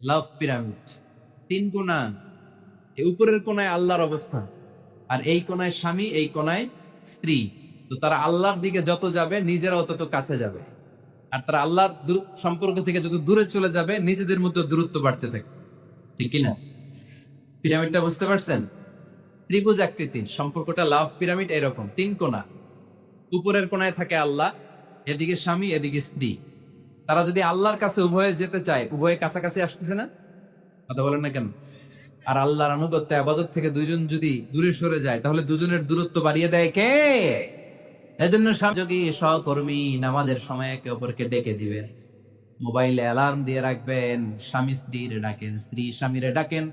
লাভ pyramid. তিন কোনা উপরের কোনায় আল্লাহর অবস্থা আর এই কোনায় স্বামী, এই কোনায় স্ত্রী। তো তারা আল্লাহর দিকে যত যাবে, নিজেরাও তত কাছে যাবে। আর তারা আল্লাহর সম্পর্ক থেকে যত দূরে চলে যাবে, নিজেদের মধ্যে দূরত্ব বাড়তে থাকে ঠিক কিনা? পিরামিডটা বুঝতে পারছেন? ত্রিভুজ আকৃতির, সম্পর্কটা লাভ পিরামিড এরকম, তিন কোনা উপরের কোনায় থাকে আল্লাহ, এদিকে স্বামী, এদিকে স্ত্রী। তারা যদি আল্লাহর কাছে উভয়ে যেতে চায়, উভয়ে কাছাকাছি আসতেছে না? কথা বলেন না কেন? আর আল্লাহর আনুগত্য, আবাদত থেকে দুইজন যদি দূরে সরে যায়, তাহলে দুজনের দূরত্ব বাড়িয়ে দেয় কে? এজন্য যোগী সহকর্মী নামাজের সময় একে অপরকে ডেকে দিবেন। মোবাইলে অ্যালার্ম দিয়ে রাখবেন, স্বামী স্ত্রীর ডাকেন, স্ত্রী স্বামীরে ডাকেন।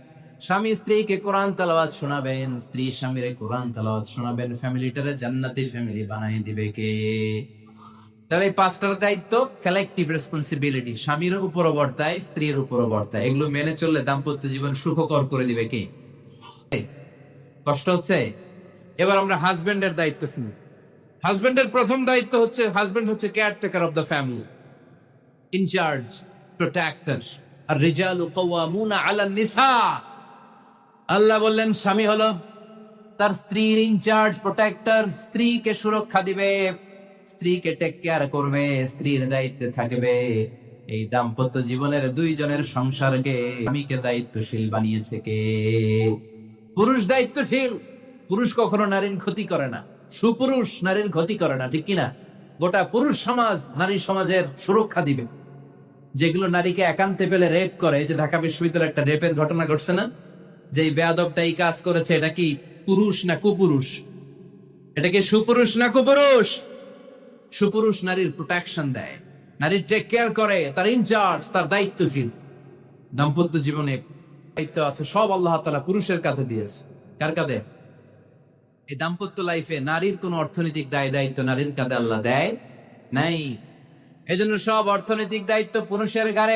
স্বামী স্ত্রীকে কোরআন তালাওয়াত শোনাবেন, স্ত্রী স্বামীরে কোরআন তালাওয়াত শোনাবেন। ফ্যামিলিটারে জান্নাতি ফ্যামিলি বানাই দিবে কে? তাহলে এই পাঁচটার দায়িত্ব কালেকটিভ রেসপন্সিবিলিটি স্বামীর উপরও বর্তায় স্ত্রীর উপরও বর্তায় এগুলো মেনে চললে দাম্পত্য জীবন সুখকর করে দিবে কে? কষ্ট হচ্ছে? এবার আমরা হাজবেন্ডের দায়িত্ব শুনি। হাজবেন্ডের প্রথম দায়িত্ব হচ্ছে হাজবেন্ড হচ্ছে caretaker of the family in charge protector আর রিজাল কওয়ামুনা আলা নিসা আল্লাহ বললেন, স্বামী হলো তার স্ত্রীর ইনচার্জ প্রোটেক্টর স্ত্রীকে সুরক্ষা দিবে। স্ত্রীকে টেক কেয়ার করবে, স্ত্রীর দায়িত্বে থাকবে। এই দাম্পত্য জীবনের দুইজনের সংসারকে স্বামীকে দায়িত্বশীল বানিয়েছে কে? পুরুষ দায়িত্বশীল, পুরুষ কখনো নারীর ক্ষতি করে না। সুপুরুষ নারীর ক্ষতি করে না, ঠিক কিনা গোটা পুরুষ সমাজ নারী সমাজের সুরক্ষা দিবে। যেগুলো নারীকে একান্তে পেলে রেপ করে যে ঢাকা বিশ্ববিদ্যালয়ে একটা রেপের ঘটনা ঘটছে না? যে বেয়াদবটা এই কাজ করেছে, এটা কি পুরুষ না কুপুরুষ? এটা কি সুপুরুষ না কুপুরুষ? সুপুরুষ নারীর প্রোটেকশন দেয়। নারীর টেক কেয়ার করে, তার ইনচার্জ তার দায়িত্বশীল। দাম্পত্য জীবনে দায়িত্ব আছে, সব আল্লাহ তালা পুরুষের কাঁধে দিয়েছে। কার কাঁধে? এই দাম্পত্য লাইফে নারীর কোন অর্থনৈতিক দায় দায়িত্ব নারীর কাঁধে আল্লাহ দেয় নাই। এজন্য সব অর্থনৈতিক দায়িত্ব পুরুষের ঘাড়ে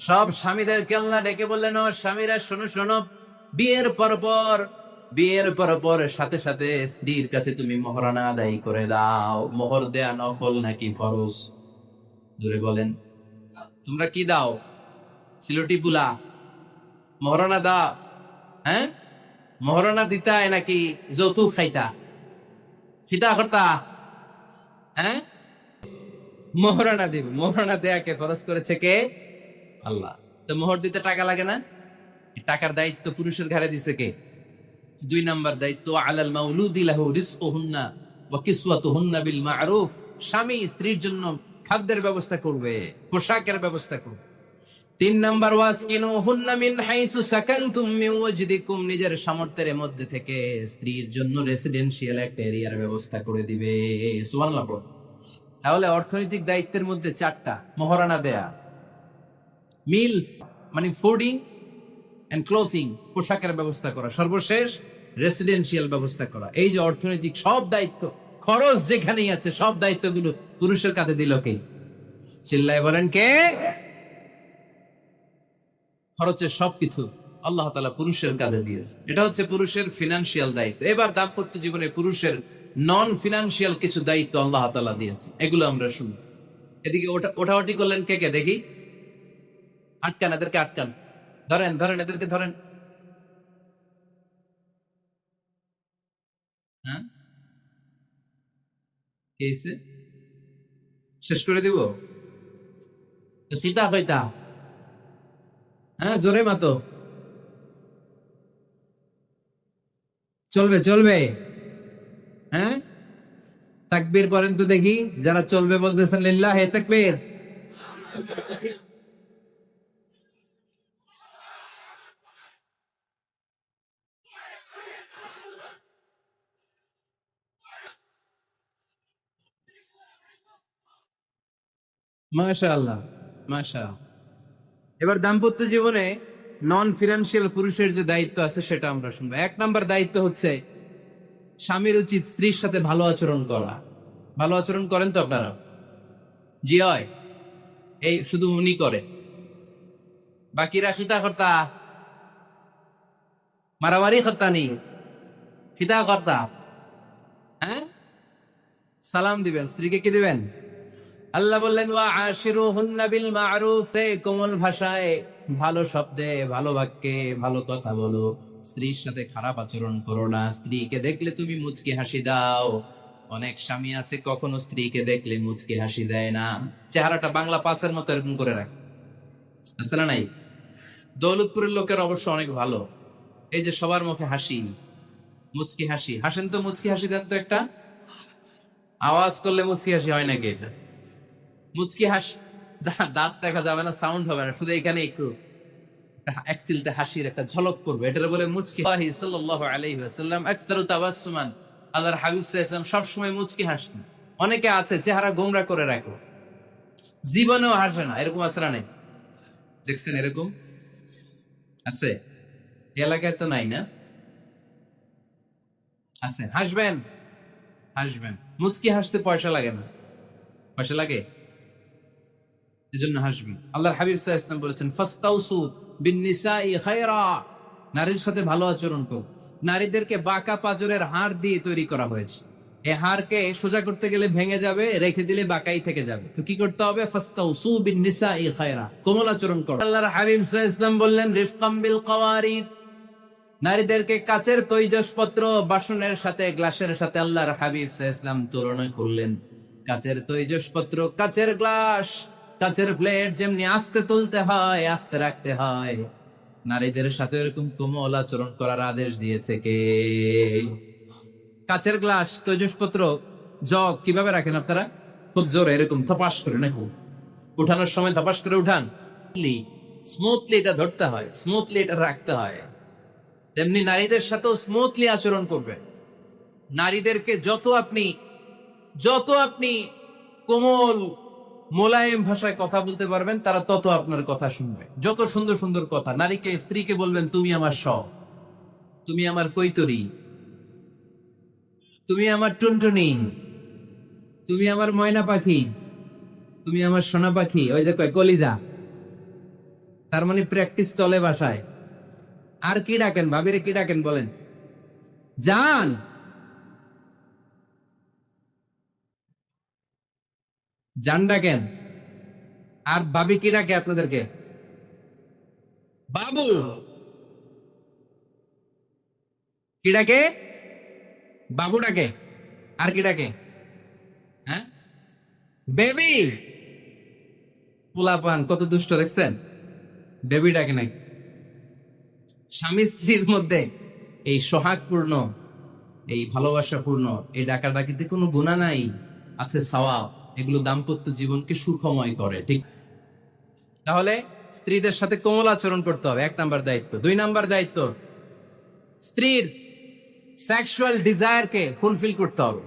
সব স্বামীদেরকে আল্লাহ ডেকে বললেন ও স্বামীরা, শোনো শোনো। বিয়ের পর পর, বিয়ের পর পর সাথে সাথে স্ত্রীর কাছে তুমি মহারানা আদায় করে দাও। মোহর দেয়া নফল নাকি ফরজ? জোরে বলেন, তোমরা কি দাও? সিলটি পুলা মহারানা দা হ্যাঁ? মহারানা দিতায় নাকি যৌতুক খাইতা? খিতা করতা? হ্যাঁ? মোহরানা দিবে। মোহরানা দেয়াকে খরচ করেছে কে? আল্লাহ। তো মোহর দিতে টাকা লাগে না? টাকার দায়িত্ব পুরুষের ঘাড়ে দিছে কে? দুই নাম্বার দায়িত্ব, আলাল মাউলুদি লাহু রিজকুহুন্না ওয়া কিসওয়াতুহুন্না বিল মা'রুফ। স্বামী স্ত্রীর জন্য খাদ্যের ব্যবস্থা করবে, পোশাকের ব্যবস্থা করবে। তিন নাম্বার ওয়াসকিনু হুন্না মিন হাইসু সাকানতুম মিন ওয়াজদিকুম। নিজের সামর্থ্যের মধ্যে থেকে স্ত্রীর জন্য রেসিডেন্সিয়াল একটা এরিয়ার ব্যবস্থা করে দিবে। সুবহানাল্লাহ তাহলে অর্থনৈতিক দায়িত্বের মধ্যে চারটা, মহারানা দেয়া। মিলস মানে ফুডিং এন্ড ক্লোথিং পোশাকের ব্যবস্থা করা, সর্বশেষ রেসিডেন্সিয়াল ব্যবস্থা করা। এই যে অর্থনৈতিক সব দায়িত্ব, খরচ যেখানেই আছে, সব দায়িত্বগুলো পুরুষের কাঁধে দিল কে? চিল্লায় বলেন কে? খরচের সবকিছু আল্লাহ তালা পুরুষের কাঁধে দিয়েছে। এটা হচ্ছে পুরুষের ফিনান্সিয়াল দায়িত্ব। এবার দাম্পত্য জীবনে পুরুষের নন ফিনান্সিয়াল কিছু দায়িত্ব আল্লাহ তালা দিয়েছে। এগুলো আমরা শুনি এদিকে ওটা ওঠাওটি করলেন কে কে? দেখি। আটকান, এদেরকে আটকান। ধরেন ধরেন, এদেরকে ধরেন। হ্যাঁ? শেষ করে দিব? হ্যাঁ জোরে মাতো। চলবে চলবে। হ্যাঁ? তাকবীর পরেন তো দেখি, যারা চলবে বলতেছেন লিল্লাহ হে তাকবীর। মাশা আল্লাহ এবার দাম্পত্য জীবনে নন ফিনান্সিয়াল পুরুষের যে দায়িত্ব আছে সেটা আমরা শুনব। এক নাম্বার দায়িত্ব হচ্ছে স্বামীর উচিত স্ত্রীর সাথে ভালো আচরণ করা। ভালো আচরণ করেন তো আপনারা? জি হয়। এই শুধু উনি করে বাকিরা খিতা কর্তা? মারামারি কর্তা নেই খিতা কর্তা? হ্যাঁ? সালাম দিবেন। স্ত্রীকে কি দিবেন? আল্লাহ বললেন, ওয়া আশিরু বিল মারুফ কোমল ভাষায় ভালো শব্দে, ভালো বাক্যে ভালো কথা বলো। স্ত্রীর সাথে খারাপ আচরণ করো না। স্ত্রীকে দেখলে তুমি মুচকি হাসি দাও। অনেক স্বামী আছে, কখনো স্ত্রীকে দেখলে মুচকি হাসি দেয় না। চেহারাটা বাংলা পাসের মতো এরকম করে রাখে। আছে না নাই? দৌলতপুরের লোকের অবশ্য অনেক ভালো। এই যে সবার মুখে হাসি, মুচকি হাসি। হাসেন তো মুচকি হাসি দেন তো একটা? আওয়াজ করলে মুচকি হাসি হয় নাকি এটা? মুচকি হাস। দাঁত দেখা যাবে না সাউন্ড হবে না, শুধু এখানে একটু এক হাসির একটা ঝলক করবে এটার বলে মুচকি আকসারু তাবাসসুমান। আল্লাহর হাবিব মুচকি অনেকে আছে চেহারা গোমরা করে রাখো। জীবনেও হাসে না, এরকম না নেই? দেখছেন এরকম? আছে? এলাকায় তো নাই না? আছে। হাসবেন? হাসবেন। মুচকি হাসতে পয়সা লাগে না। পয়সা লাগে? এজন্য হাসবেন আল্লাহর হাবিব আলাইহি বলেছেন, ফাস্তাউসু বিন নিসাই খায়রা। নারীর সাথে ভালো আচরণ করো। নারীদেরকে বাঁকা পাজরের হাড় দিয়ে তৈরি করা হয়েছে। এই হাড়কে সোজা করতে গেলে ভেঙে যাবে, রেখে দিলে বাঁকাই থেকে যাবে। তো কি করতে হবে? কোমল আচরণ করো। আল্লাহর হাবিব আলাইহি বললেন, রিফকাম বিল নারীদেরকে কাচের তৈজসপত্র বাসনের সাথে, গ্লাসের সাথে আল্লাহর হাবিব ইসলাম তুলনা করলেন। কাচের তৈজসপত্র, কাচের গ্লাস। কাচের প্লেট যেমনি আস্তে তুলতে হয়, আস্তে রাখতে হয়। নারীদের সাথে এরকম কোমল আচরণ করার আদেশ দিয়েছে কে? কাচের গ্লাস, তৈজসপত্র, জগ কীভাবে রাখেন আপনারা? খুব জোরে এরকম থপাস করে নাকি? উঠানোর সময় থপাস করে উঠান। স্মুথলি এটা ধরতে হয় স্মুথলি এটা রাখতে হয়। তেমনি নারীদের সাথেও স্মুথলি আচরণ করবে নারীদেরকে যত আপনি যত আপনি কোমল মোলায়েম ভাষায় কথা বলতে পারবেন, তারা তত আপনার কথা শুনবে। যত সুন্দর সুন্দর কথা, নারীকে, স্ত্রীকে বলবেন, তুমি আমার সব। তুমি আমার কৈতরি। তুমি আমার টুনটুনি। তুমি আমার ময়না পাখি। তুমি আমার সোনা পাখি। ওই যে কয়, কলিজা। তার মানে প্র্যাকটিস চলে বাসায় আর কি ডাকেন, ভাবিরে কি ডাকেন বলেন? জান জান ডাকেন আর বাবি কি ডাকে আপনাদেরকে? বাবু! কি ডাকে? বাবু ডাকে। আর কি ডাকে? হ্যাঁ? বেবি! পোলাপান, কত দুষ্ট, দেখছেন? বেবি ডাকে নাই। স্বামী স্ত্রীর মধ্যে এই সোহাগপূর্ণ, এই ভালোবাসাপূর্ণ, এই ডাকা ডাকিতে কোনো গুণা নাই, আছে সওয়াব। এগুলো দাম্পত্য জীবনকে সুখময় করে, ঠিক? তাহলে স্ত্রীদের সাথে কোমল আচরণ করতে হবে, এক নাম্বার দায়িত্ব। দুই নাম্বার দায়িত্ব, স্ত্রীর সেক্সুয়াল ডিজায়ারকে ফুলফিল করতে হবে।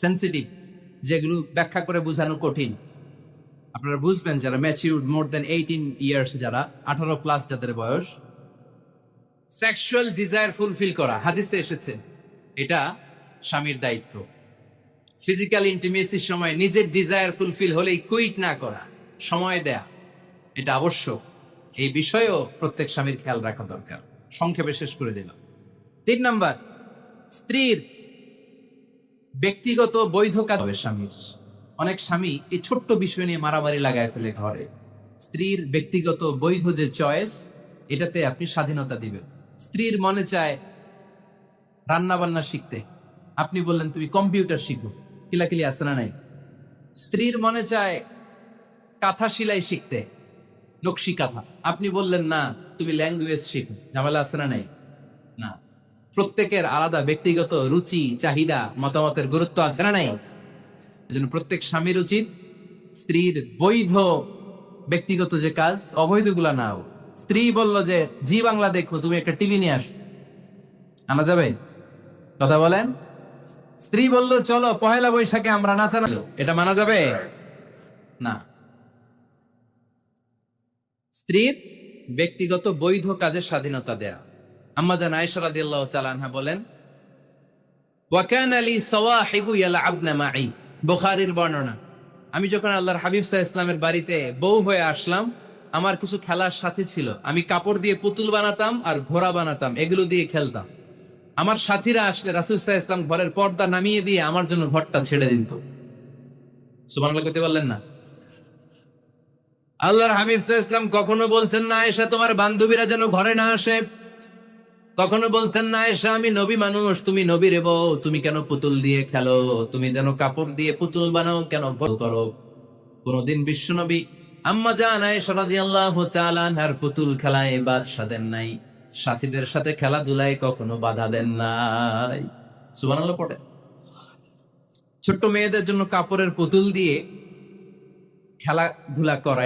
সেন্সিটিভ যেগুলো ব্যাখ্যা করে বোঝানো কঠিন। আপনারা বুঝবেন যারা mature more than eighteen years যারা আঠারো প্লাস যাদের বয়স সেক্সুয়াল ডিজায়ার ফুলফিল করা, হাদিসে এসেছে, এটা স্বামীর দায়িত্ব। ফিজিক্যাল ইন্টিমেসির সময় নিজের ডিজায়ার ফুলফিল হলেই কুইট না করা, সময় দেয়া, এটা আবশ্যক। এই বিষয়েও প্রত্যেক স্বামীর খেয়াল রাখা দরকার। সংক্ষেপে শেষ করে দিলাম। তিন নাম্বার, স্ত্রীর ব্যক্তিগত বৈধ কাজ হবে স্বামীর। অনেক স্বামী এই ছোট্ট বিষয় নিয়ে মারামারি লাগায় ফেলে ঘরে। স্ত্রীর ব্যক্তিগত বৈধ যে চয়েস এটাতে আপনি স্বাধীনতা দিবেন। স্ত্রীর মনে চায় রান্না বান্না শিখতে। আপনি বললেন, তুমি কম্পিউটার শিখো। কিলাকিলি আছে না নাই? স্ত্রীর মনে চায় কাঁথা সেলাই শিখতে, নকশি কাঁথা। আপনি বললেন, না, তুমি ল্যাঙ্গুয়েজ শিখো, ঝামেলা আছে না নাই? না। প্রত্যেকের আলাদা ব্যক্তিগত রুচি, চাহিদা, মতামতের গুরুত্ব আছে না নাই? এজন্য প্রত্যেক স্বামীর উচিত স্ত্রীর বৈধ, ব্যক্তিগত যে কাজ, অবৈধগুলা নাও। স্ত্রী বলল যে, জি বাংলা দেখো, তুমি একটা টিভি নিয়ে আস। আনা যাবে? কথা বলেন? স্ত্রী বলল, চলো, পহেলা বৈশাখে আমরা নাচানো এটা মানা যাবে? না। স্ত্রীর ব্যক্তিগত বৈধ কাজের স্বাধীনতা দেয়া। আম্মা জান আয়েশা রাদিয়াল্লাহু বলেন আলী ইয়ালআবনা মাই বুখারীর বর্ণনা। আমি যখন আল্লাহর হাবিব সাল্লাল্লাহু ইসলামের বাড়িতে বউ হয়ে আসলাম, আমার কিছু খেলার সাথী ছিল। আমি কাপড় দিয়ে পুতুল বানাতাম আর ঘোড়া বানাতাম, এগুলো দিয়ে খেলতাম। আমার সাথীরা আসলে রাসুল সাল্লাল্লাহু ইসলাম ঘরের পর্দা নামিয়ে দিয়ে আমার জন্য ঘরটা ছেড়ে দিত। সুবহানাল্লাহ করতে পারলেন না? আল্লাহর হাবিব ইসলাম কখনো বলতেন না এসে তোমার বান্ধবীরা যেন ঘরে না আসে। কখনো বলতেন না এসে আমি নবী মানুষ, তুমি নবী রে বউ, তুমি কেন পুতুল দিয়ে খেলো? তুমি যেন কাপড় দিয়ে পুতুল বানাও, কেন করো? কোনদিন বিশ্ব নবী আম্মা জান, আয়েশা রাদিয়াল্লাহু তাআলা আনহার পুতুল খেলায় বাদ দেন নাই। সাথীদের সাথে খেলাধুলায় কখনো বাধা দেন নাই। সুবানাল পড়ে। ছোট্ট মেয়েদের জন্য কাপড়ের পুতুল দিয়ে খেলাধুলা করা